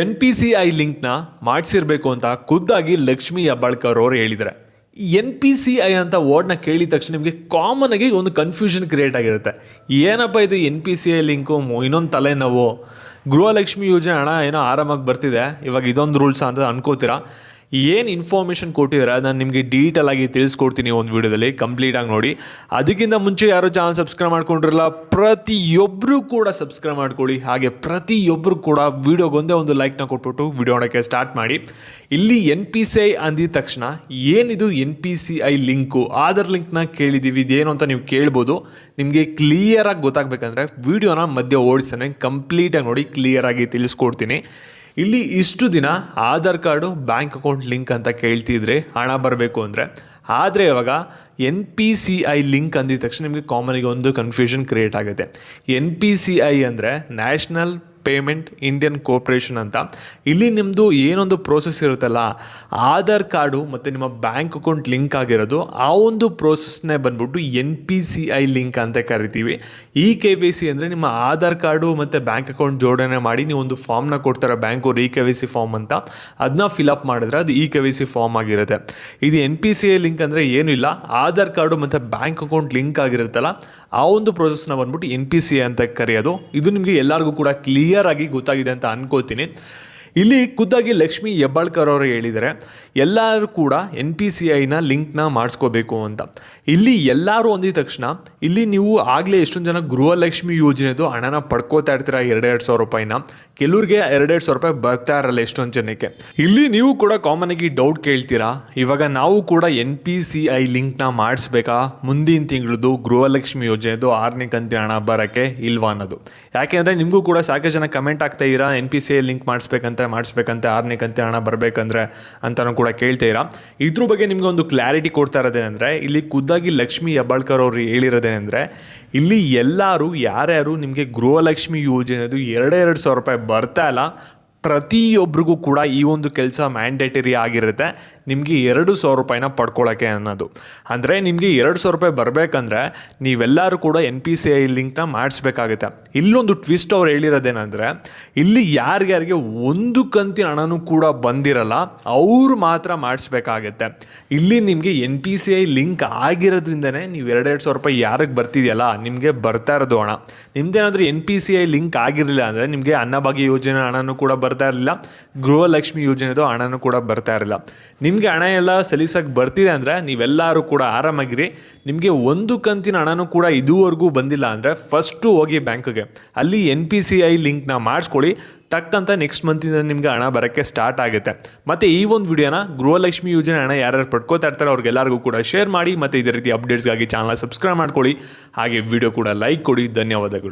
N P C I ಲಿಂಕ್ನ ಮಾಡಿಸಿರ್ಬೇಕು ಅಂತ ಖುದ್ದಾಗಿ ಲಕ್ಷ್ಮಿ ಹೆಬ್ಬಾಳ್ಕರ್ ಅವರು ಹೇಳಿದ್ದಾರೆ. ಎನ್ ಪಿ ಸಿ ಐ ಅಂತ ವರ್ಡ್ನ ಕೇಳಿದ ತಕ್ಷಣ ನಿಮಗೆ ಕಾಮನ್ ಆಗಿ ಒಂದು ಕನ್ಫ್ಯೂಷನ್ ಕ್ರಿಯೇಟ್ ಆಗಿರುತ್ತೆ. ಏನಪ್ಪ ಇದು N P C I link? ಇನ್ನೊಂದು ತಲೆನೋವು. ಗೃಹಲಕ್ಷ್ಮಿ ಯೋಜನೆ ಹಣ ಏನೋ ಆರಾಮಾಗಿ ಬರ್ತಿದೆ. ಇವಾಗ ಇದೊಂದು ರೂಲ್ಸ್ ಅಂತ ಅನ್ಕೋತೀರಾ? ಏನು ಇನ್ಫಾರ್ಮೇಷನ್ ಕೊಟ್ಟಿದ್ದಾರೆ? ನಾನು ನಿಮಗೆ ಡೀಟೇಲ್ ಆಗಿ ತಿಳಿಸ್ಕೊಡ್ತೀನಿ ಒಂದು ವಿಡಿಯೋದಲ್ಲಿ ಕಂಪ್ಲೀಟಾಗಿ ನೋಡಿ. ಅದಕ್ಕಿಂತ ಮುಂಚೆ ಯಾರು ಚಾನಲ್ ಸಬ್ಸ್ಕ್ರೈಬ್ ಮಾಡ್ಕೊಂಡಿರಲ್ಲ ಪ್ರತಿಯೊಬ್ಬರು ಕೂಡ ಸಬ್ಸ್ಕ್ರೈಬ್ ಮಾಡ್ಕೊಳ್ಳಿ. ಹಾಗೆ ಪ್ರತಿಯೊಬ್ಬರು ಕೂಡ ವೀಡಿಯೋಗೊಂದೇ ಒಂದು ಲೈಕ್ನ ಕೊಟ್ಬಿಟ್ಟು ವಿಡಿಯೋ ನೋಡೋಕ್ಕೆ ಸ್ಟಾರ್ಟ್ ಮಾಡಿ. ಇಲ್ಲಿ ಎನ್ ಪಿ ಸಿ ಐ ಅಂದಿದ ತಕ್ಷಣ ಏನಿದು N P C I link Aadhaar ಲಿಂಕ್ನ ಕೇಳಿದ್ದೀವಿ ಇದೇನು ಅಂತ ನೀವು ಕೇಳ್ಬೋದು. ನಿಮಗೆ ಕ್ಲಿಯರಾಗಿ ಗೊತ್ತಾಗಬೇಕಂದ್ರೆ ವಿಡಿಯೋನ ಮಧ್ಯೆ ಓಡಿಸ್ತಾನೆ ಕಂಪ್ಲೀಟಾಗಿ ನೋಡಿ ಕ್ಲಿಯರಾಗಿ ತಿಳಿಸ್ಕೊಡ್ತೀನಿ. ಇಲ್ಲಿ ಇಷ್ಟು ದಿನ Aadhaar card, bank account link ಅಂತ ಕೇಳ್ತಿದ್ರೆ ಹಣ ಬರಬೇಕು ಅಂದರೆ. ಆದರೆ ಇವಾಗ N P C I link ಅಂದಿದ ತಕ್ಷಣ ನಿಮಗೆ ಕಾಮನಿಗೆ ಒಂದು ಕನ್ಫ್ಯೂಷನ್ ಕ್ರಿಯೇಟ್ ಆಗುತ್ತೆ. ಎನ್ ಪಿ ಸಿ ಐ ಅಂದರೆ ನ್ಯಾಷನಲ್ ಪೇಮೆಂಟ್ ಇಂಡಿಯನ್ ಕೋರ್ಪೊರೇಷನ್ ಅಂತ. ಇಲ್ಲಿ ನಿಮ್ಮದು ಏನೊಂದು ಪ್ರೋಸೆಸ್ ಇರುತ್ತಲ್ಲ, ಆಧಾರ್ ಕಾರ್ಡು ಮತ್ತು ನಿಮ್ಮ ಬ್ಯಾಂಕ್ ಅಕೌಂಟ್ ಲಿಂಕ್ ಆಗಿರೋದು, ಆ ಒಂದು ಪ್ರೋಸೆಸ್ನೇ ಬಂದ್ಬಿಟ್ಟು N P C I link ಅಂತ ಕರಿತೀವಿ. ಈ ಕೆ ವೈ ಸಿ ಅಂದರೆ ನಿಮ್ಮ ಆಧಾರ್ ಕಾರ್ಡು ಮತ್ತು ಬ್ಯಾಂಕ್ ಅಕೌಂಟ್ ಜೋಡಣೆ ಮಾಡಿ ನೀವು ಒಂದು ಫಾರ್ಮ್ನ ಕೊಡ್ತಾರೆ ಬ್ಯಾಂಕವ್ರು E K Y C form ಅಂತ. ಅದನ್ನ ಫಿಲಪ್ ಮಾಡಿದ್ರೆ ಅದು E K Y C form ಆಗಿರುತ್ತೆ. ಇದು N P C I link ಅಂದರೆ ಏನೂ ಇಲ್ಲ, ಆಧಾರ್ ಕಾರ್ಡು ಮತ್ತು ಬ್ಯಾಂಕ್ ಅಕೌಂಟ್ ಲಿಂಕ್ ಆಗಿರುತ್ತಲ್ಲ, ಆ ಒಂದು ಪ್ರೋಸೆಸ್ನ ಬಂದ್ಬಿಟ್ಟು ಎನ್ ಪಿ ಸಿ ಐ ಅಂತ ಕರೆಯೋದು. ಇದು ನಿಮಗೆ ಎಲ್ಲರಿಗೂ ಕೂಡ ಕ್ಲಿಯರ್ ಆಗಿ ಗೊತ್ತಾಗಿದೆ ಅಂತ ಅನ್ಕೋತೀನಿ. ಇಲ್ಲಿ ಖುದ್ದಾಗಿ ಲಕ್ಷ್ಮಿ ಹೆಬ್ಬಾಳ್ಕರ್ ಅವರು ಹೇಳಿದರೆ ಎಲ್ಲರೂ ಕೂಡ ಎನ್ ಪಿ ಸಿ ಐನ ಲಿಂಕ್ನ ಮಾಡಿಸ್ಕೋಬೇಕು ಅಂತ. ಇಲ್ಲಿ ಎಲ್ಲರೂ ಹೊಂದಿದ ತಕ್ಷಣ, ಇಲ್ಲಿ ನೀವು ಆಗಲೇ ಎಷ್ಟೊಂದು ಜನ ಗೃಹಲಕ್ಷ್ಮಿ ಯೋಜನೆದು ಹಣನ ಪಡ್ಕೋತಾ ಇರ್ತೀರ ಎರಡೆರಡು ಸಾವಿರ ರೂಪಾಯಿನ? ಕೆಲವ್ರಿಗೆ ಎರಡೆರಡು ಸಾವಿರ ರೂಪಾಯಿ ಬರ್ತಾ ಇರಲ್ಲ ಎಷ್ಟೊಂದು ಜನಕ್ಕೆ. ಇಲ್ಲಿ ನೀವು ಕೂಡ ಕಾಮನ್ ಆಗಿ ಡೌಟ್ ಕೇಳ್ತೀರಾ, ಇವಾಗ ನಾವು ಕೂಡ ಎನ್ ಪಿ ಸಿ ಐ ಲಿಂಕ್ನ ಮಾಡಿಸ್ಬೇಕಾ? ಮುಂದಿನ ತಿಂಗಳದು ಗೃಹಲಕ್ಷ್ಮಿ ಯೋಜನೆದು ಆರನೇ ಕಂತಿನ ಹಣ ಬರೋಕ್ಕೆ ಇಲ್ವಾ ಅನ್ನೋದು. ಯಾಕೆಂದರೆ ನಿಮಗೂ ಕೂಡ ಸಾಕಷ್ಟು ಜನ ಕಮೆಂಟ್ ಆಗ್ತಾ ಇರಾ N P C I link ಮಾಡಿಸ್ಬೇಕಂತ. ಮಾಡಿಸ್ಬೇಕಂತ ಆರನೇ ಕಂತೆ ಹಣ ಬರಬೇಕಂದ್ರೆ ಅಂತಲೂ ಕೂಡ ಕೇಳ್ತೀರಾ ಇದ್ರ ಬಗ್ಗೆ ನಿಮಗೆ ಒಂದು ಕ್ಲಾರಿಟಿ ಕೊಡ್ತಾ ಇರೋದೇನೆಂದರೆ, ಇಲ್ಲಿ ಖುದ್ದಾಗಿ ಲಕ್ಷ್ಮಿ ಹೆಬ್ಬಾಳ್ಕರ್ ಅವರು ಹೇಳಿರೋದೇನೆಂದರೆ, ಇಲ್ಲಿ ಎಲ್ಲರೂ, ಯಾರ್ಯಾರು ನಿಮಗೆ ಗೃಹಲಕ್ಷ್ಮಿ ಯೋಜನೆದು ಎರಡೆರಡು ಸಾವಿರ ರೂಪಾಯಿ ಬರ್ತಾ ಇಲ್ಲ ಪ್ರತಿಯೊಬ್ಬರಿಗೂ ಕೂಡ ಈ ಒಂದು ಕೆಲಸ ಮ್ಯಾಂಡೇಟರಿ ಆಗಿರುತ್ತೆ. ನಿಮಗೆ ಎರಡು ಸಾವಿರ ರೂಪಾಯಿನ ಪಡ್ಕೊಳ್ಳೋಕ್ಕೆ ಅನ್ನೋದು. ಅಂದರೆ ನಿಮಗೆ ಎರಡು ಸಾವಿರ ರೂಪಾಯಿ ಬರಬೇಕಂದ್ರೆ ನೀವೆಲ್ಲರೂ ಕೂಡ ಎನ್ ಪಿ ಸಿ ಐ ಲಿಂಕ್ನ ಮಾಡಿಸ್ಬೇಕಾಗುತ್ತೆ. ಇಲ್ಲೊಂದು ಟ್ವಿಸ್ಟ್ ಅವ್ರು ಹೇಳಿರೋದೇನೆಂದರೆ, ಇಲ್ಲಿ ಯಾರ್ಯಾರಿಗೆ ಒಂದು ಕಂತಿನ ಹಣನೂ ಕೂಡ ಬಂದಿರಲ್ಲ, ಅವರು ಮಾತ್ರ ಮಾಡಿಸ್ಬೇಕಾಗತ್ತೆ. ಇಲ್ಲಿ ನಿಮಗೆ N P C I link ಆಗಿರೋದ್ರಿಂದನೇ ನೀವು ಎರಡೆರಡು ಸಾವಿರ ರೂಪಾಯಿ ಯಾರಿಗೆ ಬರ್ತಿದೆಯಲ್ಲ, ನಿಮಗೆ ಬರ್ತಾ ಇರೋದು ಹಣ. ನಿಮ್ದೇನಾದರೂ N P C I link ಆಗಿರಲಿಲ್ಲ ಅಂದರೆ ನಿಮಗೆ ಅನ್ನಭಾಗ್ಯ ಯೋಜನೆ ಹಣನೂ ಕೂಡ ಬರ್ತಾ ಇರಲಿಲ್ಲ. ಗೃಹಲಕ್ಷ್ಮಿ ಯೋಜನೆದು ಹಣನೂ ಕೂಡ ಬರ್ತಾ ಇರಲಿಲ್ಲ. ನಿಮಗೆ ಹಣ ಎಲ್ಲ ಸಲೀಸಾಗಿ ಬರ್ತಿದೆ ಅಂದರೆ ನೀವೆಲ್ಲರೂ ಕೂಡ ಆರಾಮಾಗಿರಿ. ನಿಮಗೆ ಒಂದು ಕಂತಿನ ಹಣನೂ ಕೂಡ ಇದುವರೆಗೂ ಬಂದಿಲ್ಲ ಅಂದರೆ ಫಸ್ಟು ಹೋಗಿ ಬ್ಯಾಂಕ್ಗೆ ಅಲ್ಲಿ ಎನ್ ಪಿ ಸಿ ಐ ಲಿಂಕ್ನ ಮಾಡಿಸ್ಕೊಳ್ಳಿ. ಟಕ್ ಅಂತ ನೆಕ್ಸ್ಟ್ ಮಂತಿಂದ ನಿಮಗೆ ಹಣ ಬರೋಕ್ಕೆ ಸ್ಟಾರ್ಟ್ ಆಗುತ್ತೆ. ಮತ್ತು ಈ ಒಂದು ವಿಡಿಯೋನ ಗೃಹಲಕ್ಷ್ಮಿ ಯೋಜನೆ ಹಣ ಯಾರ್ಯಾರು ಪಡ್ಕೋತಾ ಇರ್ತಾರೆ ಅವ್ರಿಗೆಲ್ಲರಿಗೂ ಕೂಡ ಶೇರ್ ಮಾಡಿ, ಮತ್ತು ಇದೇ ರೀತಿ ಅಪ್ಡೇಟ್ಸ್ಗಾಗಿ ಚಾನಲ್ ಸಬ್ಸ್ಕ್ರೈಬ್ ಮಾಡ್ಕೊಳ್ಳಿ. ಹಾಗೆ ವಿಡಿಯೋ ಕೂಡ ಲೈಕ್ ಕೊಡಿ. ಧನ್ಯವಾದಗಳು.